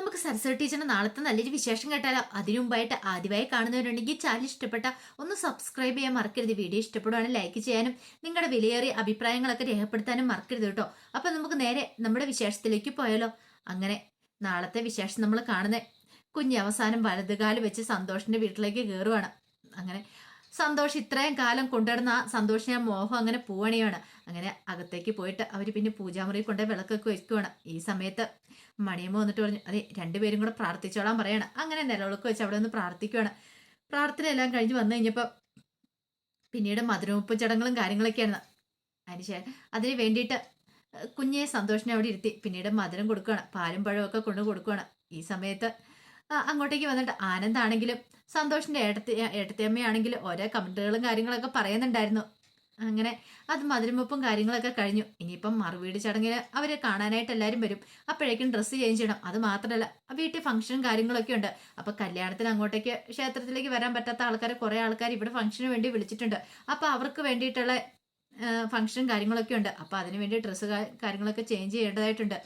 നമുക്ക് സരസ്വതി ടീച്ചറിന്റെ നാളത്തെ നല്ലൊരു വിശേഷം കേട്ടാലോ? അതിനു മുമ്പായിട്ട് ആദ്യമായി കാണുന്നവരുണ്ടെങ്കിൽ ചാനൽ ഇഷ്ടപ്പെട്ട ഒന്ന് സബ്സ്ക്രൈബ് ചെയ്യാൻ മറക്കരുത്. വീഡിയോ ഇഷ്ടപ്പെടുവാണെങ്കിൽ ലൈക്ക് ചെയ്യാനും നിങ്ങളുടെ വിലയേറിയ അഭിപ്രായങ്ങളൊക്കെ രേഖപ്പെടുത്താനും മറക്കരുത് കേട്ടോ. അപ്പൊ നമുക്ക് നേരെ നമ്മുടെ വിശേഷത്തിലേക്ക് പോയാലോ? അങ്ങനെ നാളത്തെ വിശേഷം നമ്മൾ കാണുന്നത് കുഞ്ഞ് അവസാനം വെച്ച് സന്തോഷിന്റെ വീട്ടിലേക്ക് കയറുവാണ് അങ്ങനെ സന്തോഷ് ഇത്രയും കാലം കൊണ്ടുവരുന്ന സന്തോഷിനെ മോഹം അങ്ങനെ പോവണിയാണ്. അങ്ങനെ അകത്തേക്ക് പോയിട്ട് അവർ പിന്നെ പൂജാമുറി കൊണ്ട് വിളക്കൊക്കെ വെക്കുവാണ്. ഈ സമയത്ത് മണിയമ്മ വന്നിട്ട് പറഞ്ഞു അതെ രണ്ടുപേരും കൂടെ പ്രാർത്ഥിച്ചോളാൻ പറയാണ്. അങ്ങനെ നിലവിളക്ക് വെച്ച് അവിടെ നിന്ന് പ്രാർത്ഥിക്കുവാണ്. പ്രാർത്ഥന എല്ലാം കഴിഞ്ഞ് വന്നു കഴിഞ്ഞപ്പോൾ പിന്നീട് മധുരമുപ്പ് ചടങ്ങുകളും കാര്യങ്ങളൊക്കെയാണ്. അതിനുശേഷം അതിന് വേണ്ടിയിട്ട് കുഞ്ഞെ സന്തോഷിനെ അവിടെ ഇരുത്തി. പിന്നീട് മധുരം കൊടുക്കുകയാണ് പാലും പഴവും ഒക്കെ കൊണ്ട് കൊടുക്കുകയാണ് ഈ സമയത്ത് അങ്ങോട്ടേക്ക് വന്നിട്ട് ആനന്ദാണെങ്കിലും സന്തോഷിന്റെ ഏട്ടത്തി ഏട്ടത്തിയമ്മയാണെങ്കിൽ ഓരോ കമന്റുകളും കാര്യങ്ങളൊക്കെ പറയുന്നുണ്ടായിരുന്നു. അങ്ങനെ അത് മധുരമുപ്പും കാര്യങ്ങളൊക്കെ കഴിഞ്ഞു. ഇനിയിപ്പം മറുവീട് ചടങ്ങിന് അവരെ കാണാനായിട്ട് എല്ലാവരും വരും. അപ്പോഴേക്കും ഡ്രസ്സ് ചേഞ്ച് ചെയ്യണം. അത് മാത്രമല്ല വീട്ടിൽ ഫംഗ്ഷനും കാര്യങ്ങളൊക്കെ ഉണ്ട്. അപ്പോൾ കല്യാണത്തിന് അങ്ങോട്ടേക്ക് ക്ഷേത്രത്തിലേക്ക് വരാൻ പറ്റാത്ത ആൾക്കാർ കുറേ ആൾക്കാർ ഇവിടെ ഫംഗ്ഷന് വേണ്ടി വിളിച്ചിട്ടുണ്ട്. അപ്പോൾ അവർക്ക് വേണ്ടിയിട്ടുള്ള ഫംഗ്ഷനും കാര്യങ്ങളൊക്കെ ഉണ്ട്. അപ്പോൾ അതിന് വേണ്ടി ഡ്രസ്സ് കാര്യങ്ങളൊക്കെ ചേഞ്ച് ചെയ്യേണ്ടതായിട്ടുണ്ട്.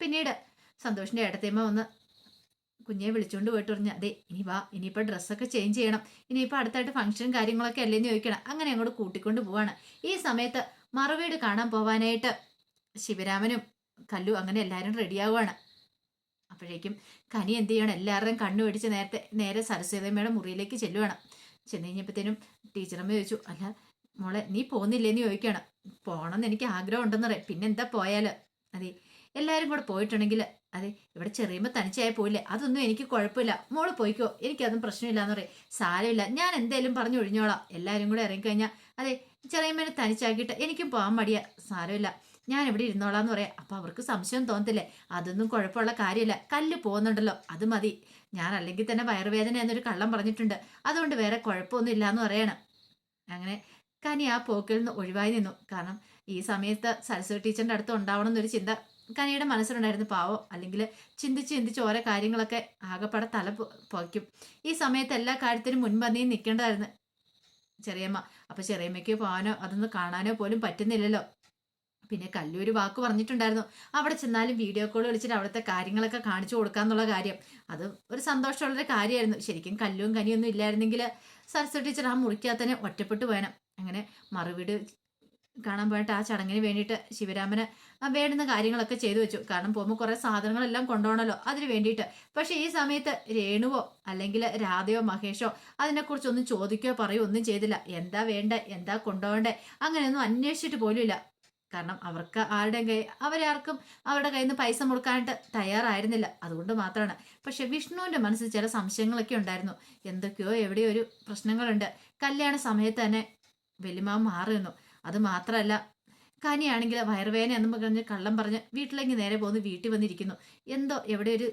പിന്നീട് സന്തോഷിന്റെ ഏട്ടത്തേമ്മ വന്ന് കുഞ്ഞെ വിളിച്ചുകൊണ്ട് പോയിട്ട് പറഞ്ഞു അതെ ഇനി വാ ഇനിയിപ്പോൾ ഡ്രസ്സൊക്കെ ചേഞ്ച് ചെയ്യണം. ഇനിയിപ്പോൾ അടുത്തായിട്ട് ഫംഗ്ഷനും കാര്യങ്ങളൊക്കെ അല്ലേന്ന് ചോദിക്കണം. അങ്ങനെ അങ്ങോട്ട് കൂട്ടിക്കൊണ്ട് പോവാണ്. ഈ സമയത്ത് മറുവീട് കാണാൻ പോവാനായിട്ട് ശിവരാമനും കല്ലു അങ്ങനെ എല്ലാവരും റെഡിയാവുകയാണ് അപ്പോഴേക്കും കനി എന്ത് ചെയ്യണം? എല്ലാവരുടെയും കണ്ണു പിടിച്ച് നേരത്തെ നേരെ സരസ്വതമ്മയുടെ മുറിയിലേക്ക് ചെല്ലുവാണ്. ചെന്ന് കഴിഞ്ഞപ്പോഴത്തേനും ടീച്ചറമ്മ ചോദിച്ചു അല്ല മോളെ നീ പോകുന്നില്ലേന്ന് ചോദിക്കണം പോകണമെന്ന് എനിക്ക് ആഗ്രഹം ഉണ്ടെന്ന് പറയാം പിന്നെന്താ പോയാൽ അതെ എല്ലാവരും കൂടെ പോയിട്ടുണ്ടെങ്കിൽ അതെ ഇവിടെ ചെറിയുമ്പോൾ തനിച്ചായി പോയില്ലേ? അതൊന്നും എനിക്ക് കുഴപ്പമില്ല. മോൾ പോയിക്കോ. എനിക്കതും പ്രശ്നമില്ല എന്ന് പറയും. സാരമില്ല. ഞാൻ എന്തേലും പറഞ്ഞു ഒഴിഞ്ഞോളാം. എല്ലാവരും കൂടെ ഇറങ്ങിക്കഴിഞ്ഞാൽ അതെ ചെറിയമ്മേനെ തനിച്ചാക്കിയിട്ട് എനിക്കും പോകാൻ മടിയ. സാരമില്ല. ഞാൻ ഇവിടെ ഇരുന്നോളാം എന്ന് പറയാം. അപ്പം അവർക്ക് സംശയം തോന്നത്തില്ലേ? അതൊന്നും കുഴപ്പമുള്ള കാര്യമില്ല. കല്ല് പോകുന്നുണ്ടല്ലോ. അത് മതി. ഞാൻ അല്ലെങ്കിൽ തന്നെ വയറുവേദന എന്നൊരു കള്ളം പറഞ്ഞിട്ടുണ്ട്. അതുകൊണ്ട് വേറെ കുഴപ്പമൊന്നും ഇല്ല എന്ന് പറയണം. അങ്ങനെ കനി ആ പോക്കിൽ നിന്ന് ഒഴിവായി നിന്നു. കാരണം ഈ സമയത്ത് സരസ്വതി ടീച്ചറിന്റെ അടുത്ത് ഉണ്ടാവണം എന്നൊരു ചിന്ത കനിയുടെ മനസ്സിലുണ്ടായിരുന്നു പാവം അല്ലെങ്കിൽ ചിന്തിച്ച് ചിന്തിച്ച് ഓരോ കാര്യങ്ങളൊക്കെ ആകെപ്പാടെ തല പോയ്ക്കും. ഈ സമയത്ത് എല്ലാ കാര്യത്തിനും മുൻപന്തിയിൽ നിൽക്കേണ്ടതായിരുന്നു. ചെറിയമ്മ അപ്പൊ ചെറിയമ്മയ്ക്ക് പോകാനോ അതൊന്ന് കാണാനോ പോലും പറ്റുന്നില്ലല്ലോ. പിന്നെ കല്ലൂര് വാക്ക് പറഞ്ഞിട്ടുണ്ടായിരുന്നു. അവിടെ ചെന്നാലും വീഡിയോ കോൾ വിളിച്ചിട്ട് അവിടുത്തെ കാര്യങ്ങളൊക്കെ കാണിച്ചു കൊടുക്കാന്നുള്ള കാര്യം. അത് ഒരു സന്തോഷമുള്ളൊരു കാര്യമായിരുന്നു. ശരിക്കും കല്ലും കനിയൊന്നും ഇല്ലായിരുന്നെങ്കിൽ സരസ്വതി ടീച്ചർ ആ മുറിക്കാത്തന്നെ ഒറ്റപ്പെട്ടു പോയണം അങ്ങനെ മറുവീട് കാണാൻ പോയിട്ട് ആ ചടങ്ങിന് വേണ്ടിയിട്ട് ശിവരാമന് വേണ്ടുന്ന കാര്യങ്ങളൊക്കെ ചെയ്തു വെച്ചു. കാരണം പോകുമ്പോൾ കുറെ സാധനങ്ങളെല്ലാം കൊണ്ടുപോകണമല്ലോ അതിന് വേണ്ടിയിട്ട്. പക്ഷെ ഈ സമയത്ത് രേണുവോ അല്ലെങ്കിൽ രാധയോ മഹേഷോ അതിനെക്കുറിച്ചൊന്നും ചോദിക്കുകയോ പറയുകയോ ഒന്നും ചെയ്തില്ല. എന്താ വേണ്ട? എന്താ കൊണ്ടുപോകണ്ടേ? അങ്ങനെയൊന്നും അന്വേഷിച്ചിട്ട് പോലുമില്ല. കാരണം അവർക്ക് ആരുടെയും കൈ അവരാർക്കും അവരുടെ കയ്യിൽ നിന്ന് പൈസ മുടക്കാനായിട്ട് തയ്യാറായിരുന്നില്ല. അതുകൊണ്ട് മാത്രമാണ്. പക്ഷെ വിഷ്ണുവിന്റെ മനസ്സിൽ ചില സംശയങ്ങളൊക്കെ ഉണ്ടായിരുന്നു. എന്തൊക്കെയോ എവിടെയോ ഒരു പ്രശ്നങ്ങളുണ്ട്. കല്യാണ സമയത്ത് തന്നെ വലിമാവ് മാറി നിന്നു അത് മാത്രമല്ല കനിയാണെങ്കിൽ വയറുവേദന എന്നും പറഞ്ഞ് കള്ളം പറഞ്ഞ് വീട്ടിലേക്ക് നേരെ പോന്ന് വീട്ടിൽ വന്നിരിക്കുന്നു. എന്തോ എവിടെ ഒരു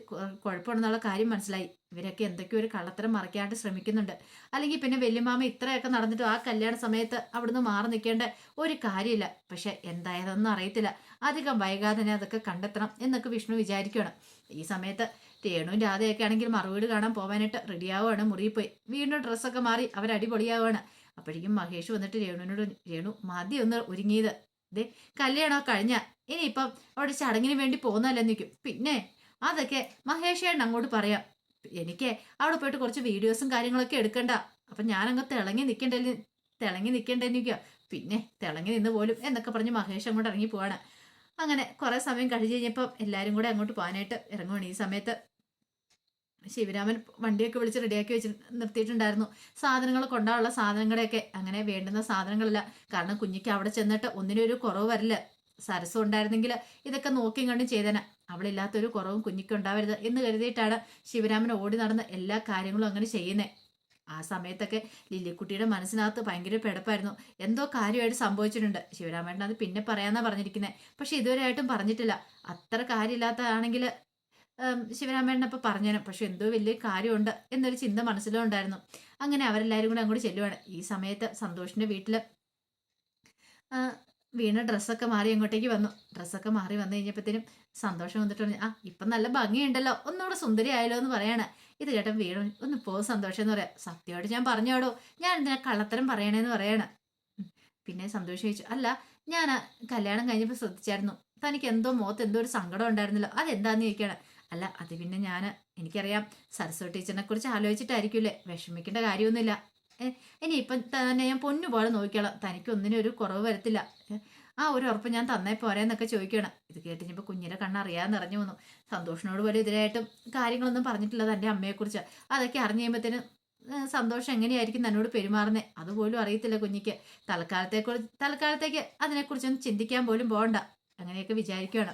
കുഴപ്പമുണ്ടെന്നുള്ള കാര്യം മനസ്സിലായി. ഇവരൊക്കെ എന്തൊക്കെയോ ഒരു കള്ളത്തരം മറയ്ക്കാനായിട്ട് ശ്രമിക്കുന്നുണ്ട്. അല്ലെങ്കിൽ പിന്നെ വല്യമാമ ഇത്രയൊക്കെ നടന്നിട്ട് ആ കല്യാണ സമയത്ത് അവിടുന്ന് മാറി നിൽക്കേണ്ട ഒരു കാര്യമില്ല. പക്ഷെ എന്തായതൊന്നും അറിയത്തില്ല. അധികം വൈകാതെ തന്നെ അതൊക്കെ കണ്ടെത്തണം എന്നൊക്കെ വിഷ്ണു വിചാരിക്കുകയാണ് ഈ സമയത്ത് രേണുവും രാധയൊക്കെ ആണെങ്കിൽ മറുവീട് കാണാൻ പോകാനായിട്ട് റെഡിയാവുകയാണ് മുറിയിൽ പോയി. വീണ്ടും ഡ്രസ്സൊക്കെ മാറി അവർ അടിപൊളിയാവുകയാണ് അപ്പോഴേക്കും മഹേഷ് വന്നിട്ട് രേണുവിനോട് രേണു മതി ഒന്ന് ഒരുങ്ങിയത്. ദേ കല്യാണം കഴിഞ്ഞ ഇനിയിപ്പം അവിടെ ചടങ്ങിന് വേണ്ടി പോകുന്നല്ലെന്ന് നിൽക്കും പിന്നെ അതൊക്കെ മഹേഷേട്ടൻ അങ്ങോട്ട് പറയാം. എനിക്ക് അവിടെ പോയിട്ട് കുറച്ച് വീഡിയോസും കാര്യങ്ങളൊക്കെ എടുക്കണ്ട. അപ്പൊ ഞാനങ്ങ് തിളങ്ങി നിൽക്കണ്ടേ തിളങ്ങി നിൽക്കണ്ടേ നിൽക്കുക പിന്നെ തിളങ്ങി നിന്ന് പോലും എന്നൊക്കെ പറഞ്ഞ് മഹേഷ് അങ്ങോട്ട് ഇറങ്ങി പോവാണ്. അങ്ങനെ കുറേ സമയം കഴിഞ്ഞ് കഴിഞ്ഞപ്പം എല്ലാവരും കൂടെ അങ്ങോട്ട് പോകാനായിട്ട് ഇറങ്ങുവാണ് ഈ സമയത്ത്. ശിവരാമൻ വണ്ടിയൊക്കെ വിളിച്ച് റെഡിയാക്കി വെച്ച് നിർത്തിയിട്ടുണ്ടായിരുന്നു. സാധനങ്ങൾ കൊണ്ടാനുള്ള സാധനങ്ങളെയൊക്കെ അങ്ങനെ വേണ്ടുന്ന സാധനങ്ങളില്ല. കാരണം കുഞ്ഞിക്ക് അവിടെ ചെന്നിട്ട് ഒന്നിനും ഒരു കുറവ് വരില്ല. സരസം ഉണ്ടായിരുന്നെങ്കിൽ ഇതൊക്കെ നോക്കിയും കണ്ടും ചെയ്തേനെ. അവളില്ലാത്തൊരു കുറവും കുഞ്ഞിക്ക് ഉണ്ടാവരുത് എന്ന് കരുതിയിട്ടാണ് ശിവരാമൻ ഓടി നടന്ന് എല്ലാ കാര്യങ്ങളും അങ്ങനെ ചെയ്യുന്നത് ആ സമയത്തൊക്കെ ലില്ലിക്കുട്ടിയുടെ മനസ്സിനകത്ത് ഭയങ്കര പിടപ്പായിരുന്നു. എന്തോ കാര്യമായിട്ട് സംഭവിച്ചിട്ടുണ്ട്. ശിവരാമേട്ടൻ അത് പിന്നെ പറയാന്നാ പറഞ്ഞിരിക്കുന്നത് പക്ഷെ ഇതുവരെയായിട്ടും പറഞ്ഞിട്ടില്ല. അത്ര കാര്യമില്ലാത്തതാണെങ്കിൽ ശിവരാമേട്ടനപ്പം പറഞ്ഞേനും പക്ഷെ എന്തോ വലിയ കാര്യമുണ്ട് എന്നൊരു ചിന്ത മനസ്സിലും ഉണ്ടായിരുന്നു അങ്ങനെ അവരെല്ലാരും കൂടെ അങ്ങോട്ട് ചെല്ലുവാണ്. ഈ സമയത്ത് സന്തോഷിന്റെ വീട്ടിൽ വീണ ഡ്രസ്സൊക്കെ മാറി അങ്ങോട്ടേക്ക് വന്നു. ഡ്രസ്സൊക്കെ മാറി വന്നു കഴിഞ്ഞപ്പോഴത്തേനും സന്തോഷം വന്നിട്ട് പറഞ്ഞു ആ ഇപ്പം നല്ല ഭംഗിയുണ്ടല്ലോ ഒന്നുകൂടെ സുന്ദരി ആയല്ലോ എന്ന് പറയാണ്. ഇത് കേട്ട വീണു ഒന്ന് പോ സന്തോഷം എന്ന് പറയാം. സത്യമായിട്ട് ഞാൻ പറഞ്ഞോടോ ഞാൻ എന്തിനാ കള്ളത്തരം പറയണേന്ന് പറയാണ്. പിന്നെ സന്തോഷം ചോദിച്ചു അല്ല ഞാൻ കല്യാണം കഴിഞ്ഞപ്പോൾ ശ്രദ്ധിച്ചായിരുന്നു. തനിക്ക് എന്തോ മോത്ത് എന്തോ ഒരു സങ്കടം ഉണ്ടായിരുന്നല്ലോ അതെന്താന്ന് ചോദിക്കുകയാണ് അല്ല അത് പിന്നെ ഞാൻ എനിക്കറിയാം സരസ്വതി ടീച്ചറിനെ കുറിച്ച് ആലോചിച്ചിട്ടായിരിക്കില്ലേ? വിഷമിക്കേണ്ട കാര്യമൊന്നുമില്ല. ഇനി ഇപ്പം തന്നെ ഞാൻ പൊന്നുപോലെ നോക്കിക്കോളാം. തനിക്കൊന്നിനും ഒരു കുറവ് വരത്തില്ല. ആ ഒരു ഉറപ്പ് ഞാൻ തന്നേ പോരേന്നൊക്കെ ചോദിക്കണം ഇത് കേട്ട് ഇപ്പം കുഞ്ഞിനെ കണ്ണറിയാൻ നിറഞ്ഞു വന്നു സന്തോഷിനോട് പോലും ഇതിനായിട്ടും കാര്യങ്ങളൊന്നും പറഞ്ഞിട്ടില്ല തന്റെ അമ്മയെക്കുറിച്ച്. അതൊക്കെ അറിഞ്ഞു കഴിയുമ്പോഴത്തേനും സന്തോഷം എങ്ങനെയായിരിക്കും തന്നോട് പെരുമാറുന്നത് അതുപോലും അറിയത്തില്ല കുഞ്ഞിക്ക്. തൽക്കാലത്തെക്കുറിച്ച് തൽക്കാലത്തേക്ക് അതിനെക്കുറിച്ചൊന്നും ചിന്തിക്കാൻ പോലും പോകണ്ട. അങ്ങനെയൊക്കെ വിചാരിക്കുകയാണ്.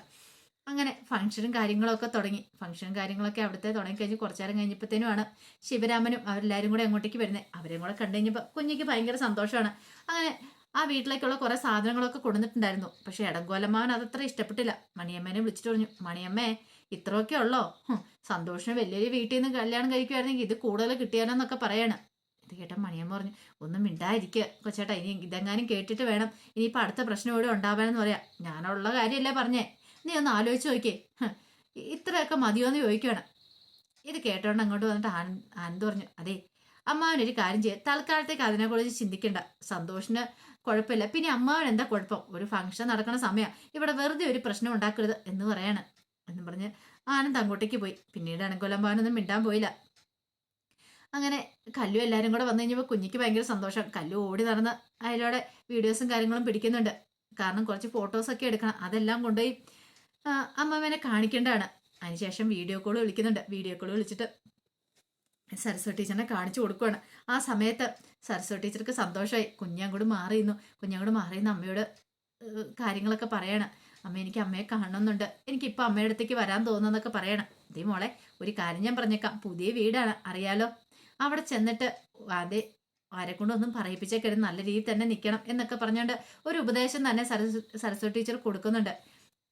അങ്ങനെ ഫംഗ്ഷനും കാര്യങ്ങളൊക്കെ തുടങ്ങി. ഫംഗ്ഷനും കാര്യങ്ങളൊക്കെ അവിടുത്തെ തുടങ്ങി കഴിഞ്ഞ് കുറച്ചു നേരം കഴിഞ്ഞപ്പോഴത്തേനുമാണ് ശിവരാമനും അവരെല്ലാവരും കൂടെ അങ്ങോട്ടേക്ക് വരുന്നത്. അവരെയും കൂടെ കണ്ടു കഴിഞ്ഞപ്പോൾ കുഞ്ഞിക്ക് ഭയങ്കര സന്തോഷമാണ്. അങ്ങനെ ആ വീട്ടിലേക്കുള്ള കുറേ സാധനങ്ങളൊക്കെ കൊണ്ടുവന്നിട്ടുണ്ടായിരുന്നു പക്ഷേ ഇടങ്കോലമാവൻ അതത്ര ഇഷ്ടപ്പെട്ടില്ല. മണിയമ്മേനെ വിളിച്ചിട്ട് പറഞ്ഞു മണിയമ്മേ ഇത്രയൊക്കെ ഉള്ളോ? സന്തോഷം വലിയൊരു വീട്ടിൽ നിന്ന് കല്യാണം കഴിക്കുമായിരുന്നെങ്കിൽ ഇത് കൂടുതൽ കിട്ടിയാലോന്നൊക്കെ പറയാണ്. ഇത് കേട്ട മണിയമ്മ പറഞ്ഞു ഒന്നും മിണ്ടായിരിക്കുക കൊച്ചേട്ടാ ഇനി ഇതെങ്ങാനും കേട്ടിട്ട് വേണം. ഇനിയിപ്പോൾ അടുത്ത പ്രശ്നം ഇവിടെ ഉണ്ടാവാനെന്ന് പറയാം. ഞാനുള്ള കാര്യമല്ലേ പറഞ്ഞേ. നീ ഒന്ന് ആലോചിച്ച് നോക്കിയേ. ഇത്രയൊക്കെ മതിയോ എന്ന് ചോദിക്കുകയാണ്. ഇത് കേട്ടോണ്ട് അങ്ങോട്ട് വന്നിട്ട് ആൻ ആനന്ദ് പറഞ്ഞു അതെ അമ്മാവനൊരു കാര്യം ചെയ്യുക തൽക്കാലത്തേക്ക് അതിനെക്കുറിച്ച് ചിന്തിക്കണ്ട. സന്തോഷിന് കുഴപ്പമില്ല. പിന്നെ അമ്മാവൻ എന്താ കുഴപ്പം? ഒരു ഫംഗ്ഷൻ നടക്കുന്ന സമയം. ഇവിടെ വെറുതെ ഒരു പ്രശ്നം ഉണ്ടാക്കരുത് എന്ന് പറയാണ്. എന്ന് പറഞ്ഞ് ആനന്ദ് അങ്ങോട്ടേക്ക് പോയി. പിന്നീട് അണങ്കൊലമ്പാനൊന്നും മിണ്ടാൻ പോയില്ല. അങ്ങനെ കല്ലു എല്ലാവരും കൂടെ വന്നു കഴിഞ്ഞപ്പോൾ കുഞ്ഞിക്ക് ഭയങ്കര സന്തോഷം. കല്ലു ഓടി നടന്ന് അതിലൂടെ വീഡിയോസും കാര്യങ്ങളും പിടിക്കുന്നുണ്ട്. കാരണം കുറച്ച് ഫോട്ടോസൊക്കെ എടുക്കണം. അതെല്ലാം കൊണ്ടുപോയി അമ്മമ്മേനെ കാണിക്കേണ്ടതാണ്. അതിനുശേഷം വീഡിയോ കോൾ വിളിക്കുന്നുണ്ട്. വീഡിയോ കോൾ വിളിച്ചിട്ട് സരസ്വതി ടീച്ചറിനെ കാണിച്ചു കൊടുക്കുകയാണ് ആ സമയത്ത് സരസ്വതി ടീച്ചർക്ക് സന്തോഷമായി. കുഞ്ഞങ്ങോട് മാറിയിരുന്നു. കുഞ്ഞങ്ങോട് മാറിയുന്ന അമ്മയോട് കാര്യങ്ങളൊക്കെ പറയണം. അമ്മ എനിക്ക് അമ്മയെ കാണണമെന്നുണ്ട്. എനിക്കിപ്പോൾ അമ്മയുടെ അടുത്തേക്ക് വരാൻ തോന്നുന്നതൊക്കെ പറയണം. അതേ മോളെ ഒരു കാര്യം ഞാൻ പറഞ്ഞേക്കാം. പുതിയ വീടാണ്. അറിയാലോ? അവിടെ ചെന്നിട്ട് അതെ ആരെ കൊണ്ടൊന്നും പറയിപ്പിച്ചേക്കരുത്. നല്ല രീതിയിൽ തന്നെ നിൽക്കണം എന്നൊക്കെ പറഞ്ഞുകൊണ്ട് ഒരു ഉപദേശം തന്നെ സരസ്വ സരസ്വതി ടീച്ചർ കൊടുക്കുന്നുണ്ട്.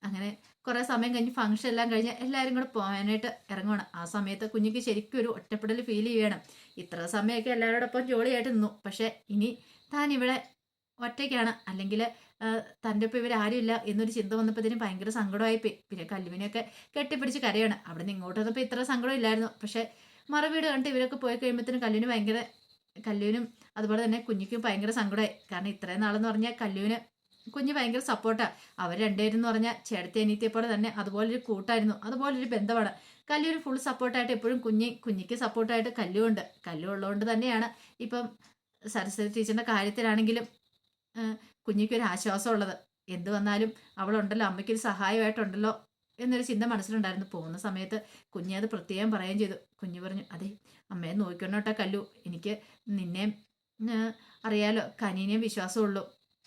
അങ്ങനെ കുറേ സമയം കഴിഞ്ഞ് ഫംഗ്ഷൻ എല്ലാം കഴിഞ്ഞ് എല്ലാവരും കൂടെ പോകാനായിട്ട് ഇറങ്ങണം ആ സമയത്ത് കുഞ്ഞിക്ക് ശരിക്കും ഒരു ഒറ്റപ്പെടൽ ഫീൽ ചെയ്യണം ഇത്ര സമയമൊക്കെ എല്ലാവരോടൊപ്പം ജോളിയായിട്ട് നിന്നു. പക്ഷേ ഇനി താൻ ഇവിടെ ഒറ്റയ്ക്കാണ്. അല്ലെങ്കിൽ തന്റെ ഒപ്പം ഇവരാരുമില്ല എന്നൊരു ചിന്ത വന്നപ്പോഴത്തേനും ഭയങ്കര സങ്കടമായി പോയി പിന്നെ കല്ലുവിനെയൊക്കെ കെട്ടിപ്പിടിച്ച് കരയാണ്. അവിടെ നിന്ന് ഇങ്ങോട്ട് വന്നപ്പോൾ ഇത്ര സങ്കടം ഇല്ലായിരുന്നു പക്ഷേ മറുവീട് കണ്ടിട്ട് ഇവരൊക്കെ പോയി കഴിയുമ്പോഴത്തേനും കല്ലുവിന് ഭയങ്കര കല്ലുവിനും അതുപോലെ തന്നെ കുഞ്ഞിക്കും ഭയങ്കര സങ്കടമായി. കാരണം ഇത്രയും നാളെന്ന് പറഞ്ഞാൽ കല്ലുവിന് കുഞ്ഞ് ഭയങ്കര സപ്പോർട്ടാണ് അവർ രണ്ടുപേരും എന്ന് പറഞ്ഞാൽ ചേട്ടത്തെ അനീത്തിയെ പോലെ തന്നെ അതുപോലൊരു കൂട്ടായിരുന്നു. അതുപോലൊരു ബന്ധമാണ്. കല്ലു ഒരു ഫുൾ സപ്പോർട്ടായിട്ട് എപ്പോഴും കുഞ്ഞി കുഞ്ഞിക്ക് സപ്പോർട്ടായിട്ട് കല്ലുണ്ട്. കല്ലു ഉള്ളതുകൊണ്ട് തന്നെയാണ് ഇപ്പം സരസ്വതി ടീച്ചറിന്റെ കാര്യത്തിലാണെങ്കിലും കുഞ്ഞിക്കൊരു ആശ്വാസമുള്ളത്. എന്ത് വന്നാലും അവളുണ്ടല്ലോ അമ്മയ്ക്കൊരു സഹായമായിട്ടുണ്ടല്ലോ എന്നൊരു ചിന്ത മനസ്സിലുണ്ടായിരുന്നു. പോകുന്ന സമയത്ത് കുഞ്ഞെ അത് പ്രത്യേകം പറയുകയും ചെയ്തു. കുഞ്ഞു പറഞ്ഞു അതെ അമ്മയെ നോക്കിക്കൊണ്ടോട്ടെ കല്ലു. എനിക്ക് നിന്നെ അറിയാലോ കനീനെയും വിശ്വാസമുള്ളൂ.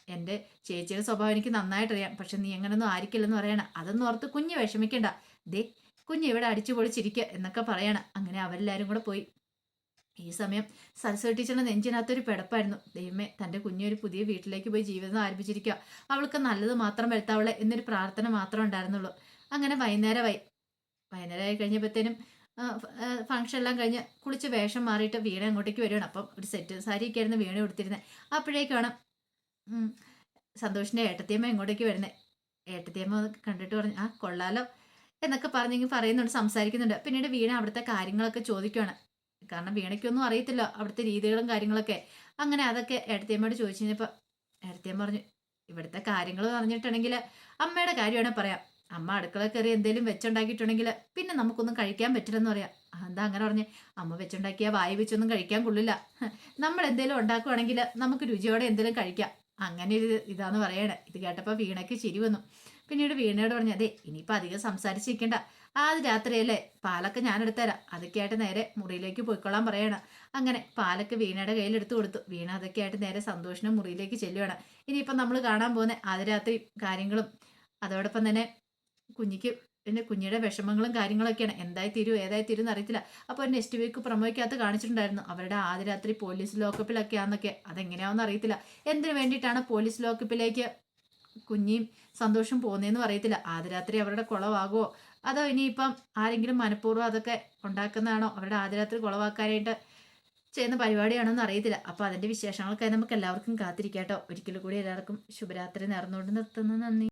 എന്റെ ചേച്ചിയുടെ സ്വഭാവം എനിക്ക് നന്നായിട്ടറിയാം. പക്ഷെ നീ അങ്ങനൊന്നും ആയിരിക്കില്ലെന്ന് പറയണം. അതൊന്നും ഓർത്ത് കുഞ്ഞ് വിഷമിക്കണ്ട. ദേ കുഞ്ഞ് ഇവിടെ അടിച്ചു പൊളിച്ചിരിക്കുക എന്നൊക്കെ പറയണം. അങ്ങനെ അവരെല്ലാവരും കൂടെ പോയി. ഈ സമയം സരസ്വതി ടീച്ചറിന്റെ നെഞ്ചിനകത്തൊരു പിടപ്പായിരുന്നു. ദൈവമേ തന്റെ കുഞ്ഞൊരു പുതിയ വീട്ടിലേക്ക് പോയി ജീവിതം ആരംഭിച്ചിരിക്കുക അവൾക്ക് നല്ലത് മാത്രം വരുത്താവളെ എന്നൊരു പ്രാർത്ഥന മാത്രമേ ഉണ്ടായിരുന്നുള്ളൂ. അങ്ങനെ വൈകുന്നേരമായി. വൈകുന്നേരമായി കഴിഞ്ഞപ്പോഴത്തേനും ഫംഗ്ഷൻ എല്ലാം കഴിഞ്ഞ് കുളിച്ച് വേഷം മാറിയിട്ട് വീണ അങ്ങോട്ടേക്ക് വരികയാണ്. അപ്പം ഒരു സെറ്റ് സാരിയൊക്കെ ആയിരുന്നു വീണ കൊടുത്തിരുന്നത് അപ്പോഴേക്കാണ് സന്തോഷിന്റെ ഏട്ടത്തിയമ്മ എങ്ങോട്ടേക്ക് വരുന്നത് ഏട്ടത്തിയമ്മ കണ്ടിട്ട് പറഞ്ഞു ആ കൊള്ളാലോ എന്നൊക്കെ പറഞ്ഞെങ്കിൽ പറയുന്നുണ്ട് സംസാരിക്കുന്നുണ്ട്. പിന്നീട് വീണ അവിടുത്തെ കാര്യങ്ങളൊക്കെ ചോദിക്കുകയാണ് കാരണം വീണയ്ക്കൊന്നും അറിയത്തില്ല അവിടുത്തെ രീതികളും കാര്യങ്ങളൊക്കെ. അങ്ങനെ അതൊക്കെ ഏട്ടത്തിയമ്മയോട് ചോദിച്ചു കഴിഞ്ഞപ്പോൾ ഏട്ടത്തിയമ്മ പറഞ്ഞു ഇവിടുത്തെ കാര്യങ്ങൾ പറഞ്ഞിട്ടുണ്ടെങ്കിൽ അമ്മയുടെ കാര്യമാണ് പറയാം. അമ്മ അടുക്കള കയറി എന്തെങ്കിലും വെച്ചുണ്ടാക്കിയിട്ടുണ്ടെങ്കിൽ പിന്നെ നമുക്കൊന്നും കഴിക്കാൻ പറ്റില്ലെന്ന് പറയാം. "ആ, എന്താ അങ്ങനെ പറഞ്ഞ്? അമ്മ വെച്ചുണ്ടാക്കിയ വായി വെച്ചൊന്നും കഴിക്കാൻ കൊള്ളില്ല. നമ്മൾ എന്തെങ്കിലും ഉണ്ടാക്കുവാണെങ്കിൽ നമുക്ക് രുചിയോടെ എന്തെങ്കിലും കഴിക്കാം. അങ്ങനെ ഒരു ഇതാന്ന് പറയണേ. ഇത് കേട്ടപ്പോൾ വീണയ്ക്ക് ചിരി വന്നു. പിന്നീട് വീണയോട് പറഞ്ഞു അതെ ഇനിയിപ്പോൾ അധികം സംസാരിച്ചിരിക്കണ്ട. ആദ്യ രാത്രിയല്ലേ? പാലൊക്കെ ഞാൻ എടുത്തുതരാം അതൊക്കെ ആയിട്ട് നേരെ മുറിയിലേക്ക് പോയിക്കൊള്ളാൻ പറയണം. അങ്ങനെ പാലൊക്കെ വീണയുടെ കയ്യിൽ എടുത്തു കൊടുത്തു. വീണ അതൊക്കെ ആയിട്ട് നേരെ സന്തോഷിനും മുറിയിലേക്ക് ചെല്ലുകയാണ് ഇനിയിപ്പം നമ്മൾ കാണാൻ പോകുന്ന ആദ്യ രാത്രി കാര്യങ്ങളും അതോടൊപ്പം തന്നെ കുഞ്ഞിക്ക് പിന്നെ കുഞ്ഞിയുടെ വിഷമങ്ങളും കാര്യങ്ങളൊക്കെയാണ്. എന്തായി തീരും ഏതായി തീരും അറിയത്തില്ല. അപ്പോൾ നെക്സ്റ്റ് വീക്ക് പ്രൊമോയ്ക്കകത്ത് കാണിച്ചിട്ടുണ്ടായിരുന്നു. അവരുടെ ആദ്യ രാത്രി പോലീസ് ലോക്കപ്പിലൊക്കെയാന്നൊക്കെ അതെങ്ങനെയാണെന്ന് അറിയത്തില്ല. എന്തിനു വേണ്ടിയിട്ടാണ് പോലീസ് ലോക്കപ്പിലേക്ക് കുഞ്ഞിയും സന്തോഷം പോകുന്നതെന്ന് അറിയത്തില്ല. ആദ്യ രാത്രി അവരുടെ കുളവാകുമോ അതോ ഇനിയിപ്പം ആരെങ്കിലും മനഃപൂർവം അതൊക്കെ ഉണ്ടാക്കുന്നതാണോ? അവരുടെ ആദ്യ രാത്രി കുളവാക്കാനായിട്ട് ചെയ്യുന്ന പരിപാടിയാണെന്ന് അറിയത്തില്ല. അപ്പോൾ അതിന്റെ വിശേഷങ്ങൾക്കായി നമുക്ക് എല്ലാവർക്കും കാത്തിരിക്കാം കേട്ടോ ഒരിക്കലും കൂടി എല്ലാവർക്കും ശുഭരാത്രി നേർന്നുകൊണ്ട് നിർത്തുന്നു. നന്ദി.